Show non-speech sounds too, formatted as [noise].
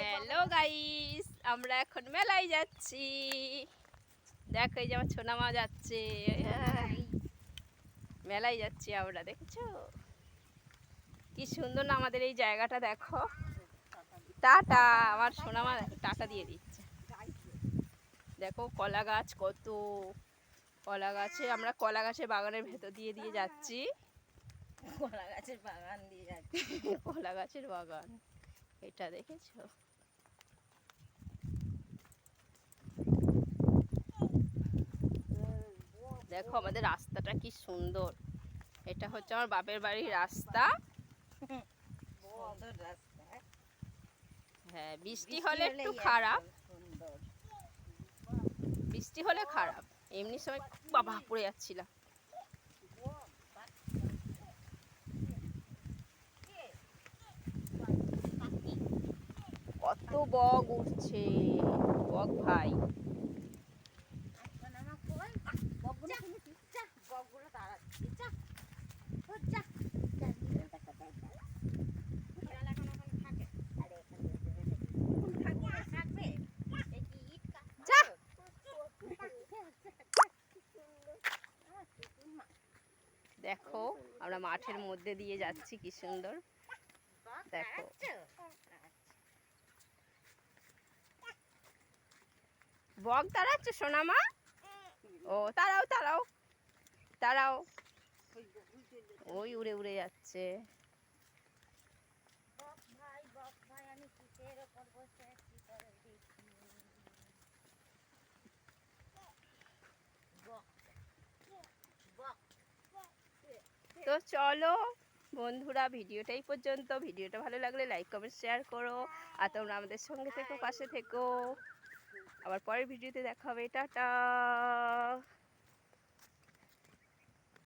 Hello guys আমরা এখন মেলায় যাচ্ছি। দেখো এই যে আমার ছোনা মা যাচ্ছে। মেলায় যাচ্ছি আমরা দেখছ? কি সুন্দর না আমাদের এই জায়গাটা দেখো। টাটা! আমার সোনা মা টাটা দিয়ে দিচ্ছে। দেখো কলা গাছ কত। কলা গাছে আমরা কলা গাছের বাগানের ভেতর দিয়ে দিয়ে যাচ্ছি। কলা গাছের বাগান দিয়ে যাচ্ছে। [laughs] কলা গাছের বাগান এটা দেখেছ? দেখো আমাদের রাস্তাটা কি সুন্দর। এটা হচ্ছে আমার বাপের বাড়ির রাস্তা। হ্যাঁ বৃষ্টি হলে একটু খারাপ। বৃষ্টি হলে খারাপ। এমনি সময় বাবা পড়ে যাচ্ছিলাম কত বগ উঠছে বগ ভাই এখন আমার কই বকগুলো কিনেছি যা বকগুলো তাড়াচ্ছি যা ও যা যা, যা, যা, যা, যা, যা। বিড়াল এখন ওখানে থাকে। আরে এখানে যেতে হবে নাকি? থাকবে, থাকবে। এই কি ইট কাটছে? যা। আমার কুকুর মা। দেখো আমরা মাঠের মধ্যে দিয়ে যাচ্ছি কি সুন্দর বক দেখো। তাড়াচ্ছো? বগ তাড়াচ্ছে সোনামা ও তারাও তারাও তারাও ওই উড়ে উড়ে যাচ্ছে। বক বক বক বক তো চলো, বন্ধুরা ভিডিওটা এই পর্যন্ত। ভিডিওটা ভালো লাগলে লাইক কমেন্ট শেয়ার করো। আর তোমরা আমাদের সঙ্গে থেকো, পাশে থেকো। আবার পরের ভিডিওতে দেখা হবে। টাটা!